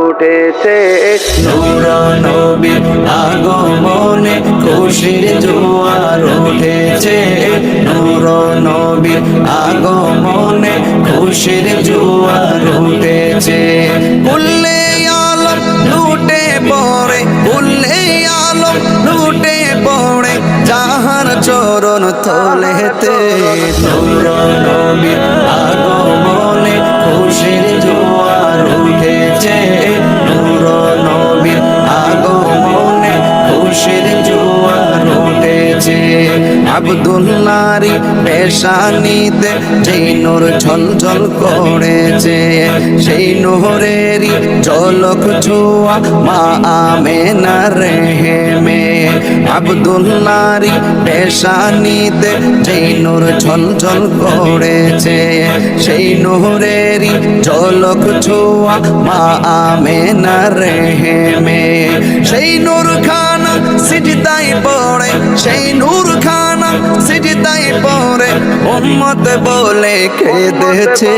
উঠেছে। নূর নবীর আগমনে খুশির জোয়ার উঠেছে। নূর নবীর আগমনে খুশির জোয়ার উঠেছে। উল্লে আলম লুটে পড়ে উল্লে আলম লুটে পড়ে যাহার চরণ তলেতে। নূর পেশানিতে যেই নূর ঝলঝল করেছে, সেই নোহরেরই ঝলক ছোঁয়া মা আমেনা রেহেমে আবদুল্লারি পেশানিতে যেই নূর ঝলঝল করেছে, সেই নোহরেরই ঝলক ছোঁয়া মা আমে না আমেনা রেহেমে সেই নূর খানা সিজদাই পড়ে, সেই নূর খানা সিজদাই পড়ে উম্মত বলে কেঁদেছে।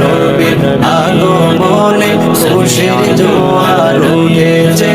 নবীর আগমনে খুশির জোয়ার উঠেছে।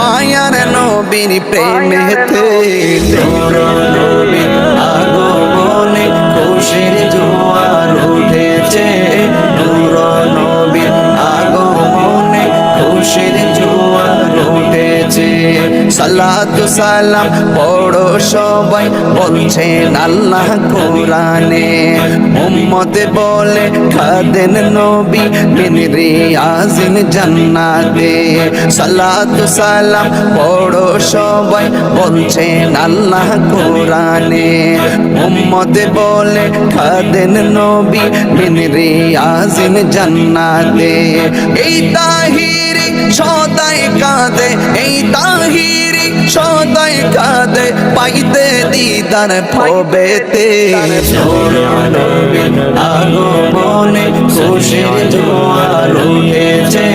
মায়ার নবীর প্রেমেতে। নবীর সালাতু সালাম পড়ো সবাই বলছেন আল্লাহ কোরআনে। উম্মত বলে, খাদেন নবী বিন রিয়াজিন জান্নাতে। সালাতু সালাম পড়ো সবাই বলছেন আল্লাহ কোরআনে। উম্মত বলে, খাদেন নবী বিন রিয়াজিন জান্নাতে। এই তাহিরি সদাই কাঁদে এই তাহিরি সদাই কাঁদে পাইতে দিদার খুশির জোয়ার উঠেছে।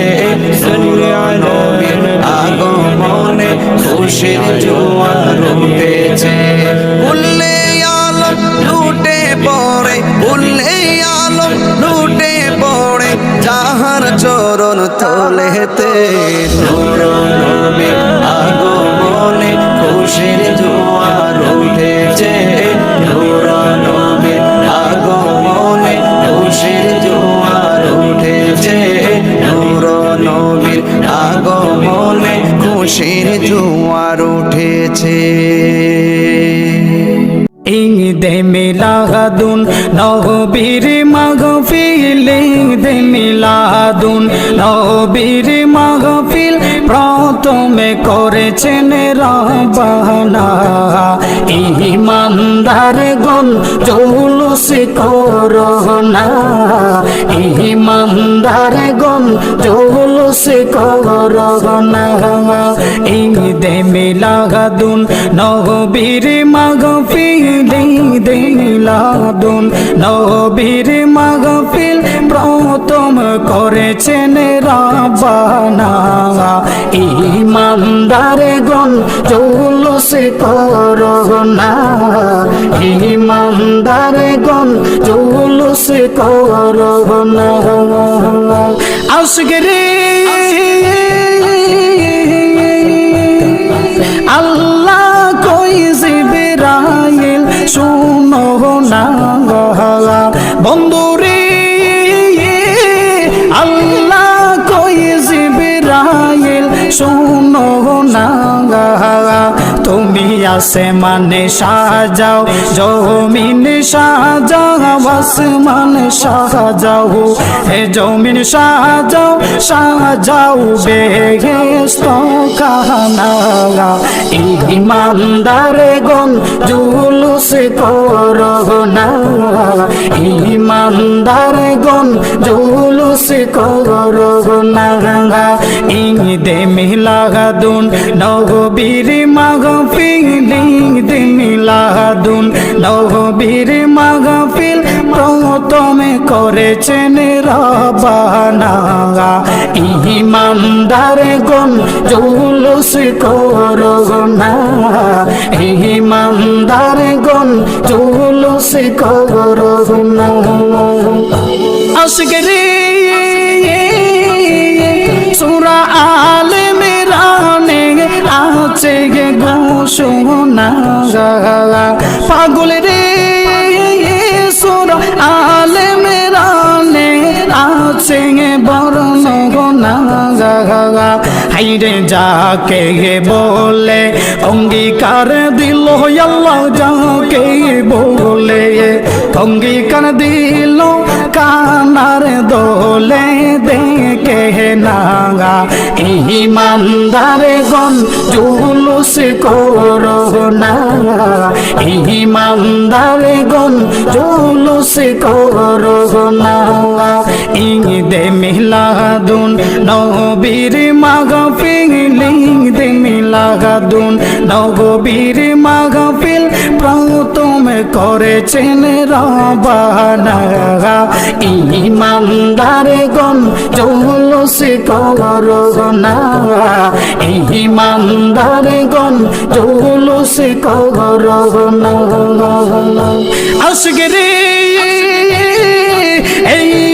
নবীর আগমনে খুশির জোয়ার উঠেছে। উল্লে আলম লুটে পড়ে উল্লে আলম লুটে পড়ে যাহার চরণ খুশির জোয়ার উঠেছে। ঈদে মিলাদুন, নবীর মাগফিল ঈদে মিলাদুন, নবীর মাগফিল প্রথমে করেছেন রবানা ইমানদার গন জৌলুস করোনা ইমানদার গন জৌলুস করোনা ঈদে মিলাদুন, নবীর মাগফিল ঈদে মিলাদুন, নবীর মাগফিল প্রথম করেছেন রাবানা ইমানদার গন জৌলুস করোনা ইমানদার গন জৌলুস করোনা আসগরে আল্লাহ কই জিবরাইল? শুনো না বন্ধুরে আল্লাহ কই জিবরাইল? শুনো না আসমানে সাজাও, জমিন সাজাও, আসমান সাজাও। হে জমিন সাজাও সাজাও বেহেস্ত কাহানা ইমানদারে গন জুলুস করোনা ইমানদারে গন জুলুস করোনা ইংদে মিলাদুন নগবীর মাগফিল ইংদে মিলাদুন নগবীর মাগফিল প্রথমে করেছেন রবানা ইমানদার গন জুলুস করোনা ইমানদার গন জুলুস করোনা আশগরে ঘোষণা পাগল রে, সুরা আলে মেরানে আছে বরণ গোনা হাইরে যাকে বলে, অঙ্গীকার দিল আল্লাহ, যাকে বলে। অঙ্গীকার দিল কানার দেখে নাগা ইমানদারে গন জুলুস করো না। ইমানদারে গন জুলুস করো না। ইংদে মিলাদুন, নবীর মাগফিল ইংদে মিলাদুন, নবীর মাগফিল প্রথমে করেছেন রবানা। ইমানদারে গন জৌলুস করো না ইমানদারে গন জৌলুস করো না আজকে এই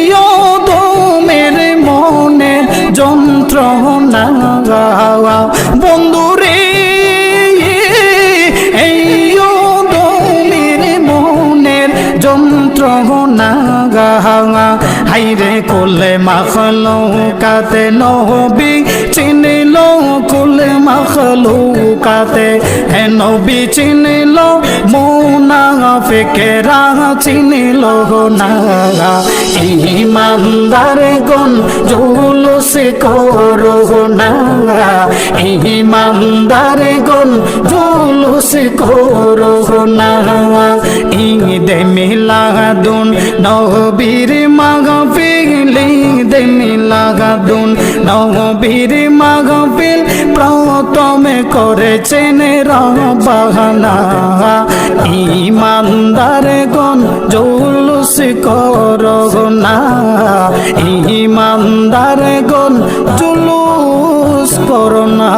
যন্ত্রণা বন্ধুরে এই দমের মনের যন্ত্রণা হাইরে কোলে মাখলো কাতে নহবি চিনিল, কোলে মাখলো কাতে হে নবী চিনিল মৌনা ফেকেরা চিনিল না ইমানদারে গন জুলুস সে করুণা ইমানদার গুণ জুলুস করুণা ঈদ মিলাদুন, নবীর মাগ পিলি ঈদ মিলাদুন, নবীর মাগ পিল প্রথমে করেছেন গুণ জুলুস মানুষ কর না। ইমানদার গন জুলুস করোনা